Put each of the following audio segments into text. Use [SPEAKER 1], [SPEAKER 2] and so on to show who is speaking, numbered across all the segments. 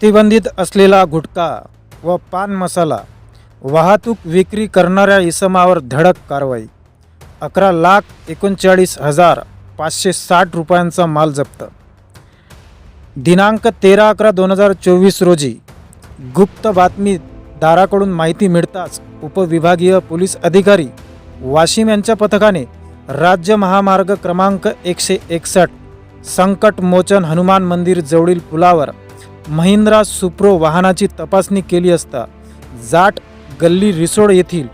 [SPEAKER 1] प्रतिबंधित असलेला गुटखा व पान मसाला वाहतूक विक्री करणाऱ्या इसमावर धडक कारवाई अकरा लाख एकोणचाळीस हजार पाचशे साठ रुपयांचा माल जप्त. दिनांक तेरा अकरा दोन हजार चोवीस रोजी गुप्त बातमीदाराकडून माहिती मिळताच उपविभागीय पोलीस अधिकारी वाशिम यांच्या पथकाने राज्य महामार्ग क्रमांक एकशे एकसष्ट संकट मोचन हनुमान मंदिर जवळील पुलावर महिंद्रा सुप्रो वाहनाची तपासणी केली असता जाट गल्ली रिसोड येथील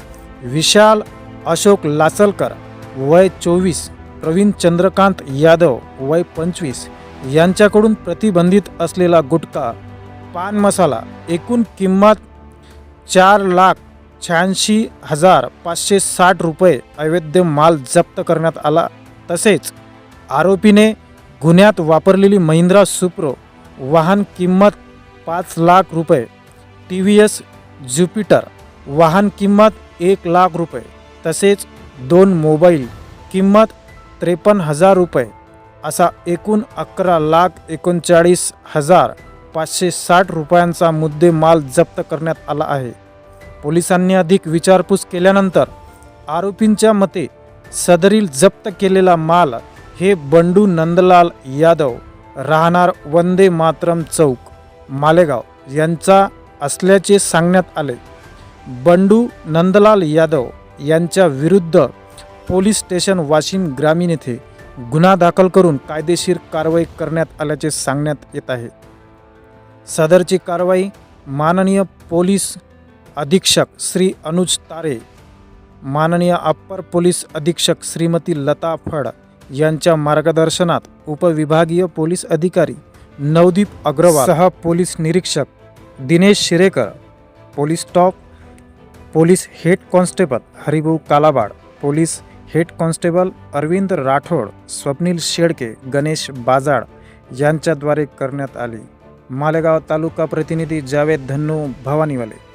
[SPEAKER 1] विशाल अशोक लासलकर वय चोवीस प्रवीण चंद्रकांत यादव वय पंचवीस यांच्याकडून प्रतिबंधित असलेला गुटखा पान मसाला एकूण किंमत चार लाख शहाऐंशी हजार पाचशे साठ रुपये अवैध माल जप्त करण्यात आला. तसेच आरोपीने गुन्ह्यात वापरलेली महिंद्रा सुप्रो वाहन किंमत पाच लाख रुपये. टी व्ही एस ज्युपिटर वाहन किंमत एक लाख रुपये. तसेच दोन मोबाईल किंमत त्रेपन्न हजार रुपये. असा एकूण अकरा लाख एकोणचाळीस हजार पाचशे साठ रुपयांचा मुद्देमाल जप्त करण्यात आला आहे. पोलिसांनी अधिक विचारपूस केल्यानंतर आरोपींच्या मते सदरील जप्त केलेला माल हे बंडू नंदलाल यादव राहणार वंदे मातरम चौक मालेगाव. यांचा असल्याचे सांगण्यात आले. बंडू नंदलाल यादव यांच्या विरुद्ध पोलीस स्टेशन वाशिम ग्रामीण येथे गुन्हा दाखल करून कायदेशीर कारवाई करण्यात आल्याचे सांगण्यात येत आहे. सदरची कारवाई माननीय पोलीस अधीक्षक श्री अनुज तारे माननीय अप्पर पोलीस अधीक्षक श्रीमती लता फड यांच्या मार्गदर्शनात उपविभागीय पोलीस अधिकारी नवदीप अग्रवाल सह पोलीस निरीक्षक Dinesh Shirekar police staff police head constable Haribhau Kalabad police head constable Arvind Rathod Swapnil Shedke Ganesh Bajad यांच्याद्वारे करण्यात आली. मालेगाव तालुका प्रतिनिधी जावेद धन्नू भवानीवाले.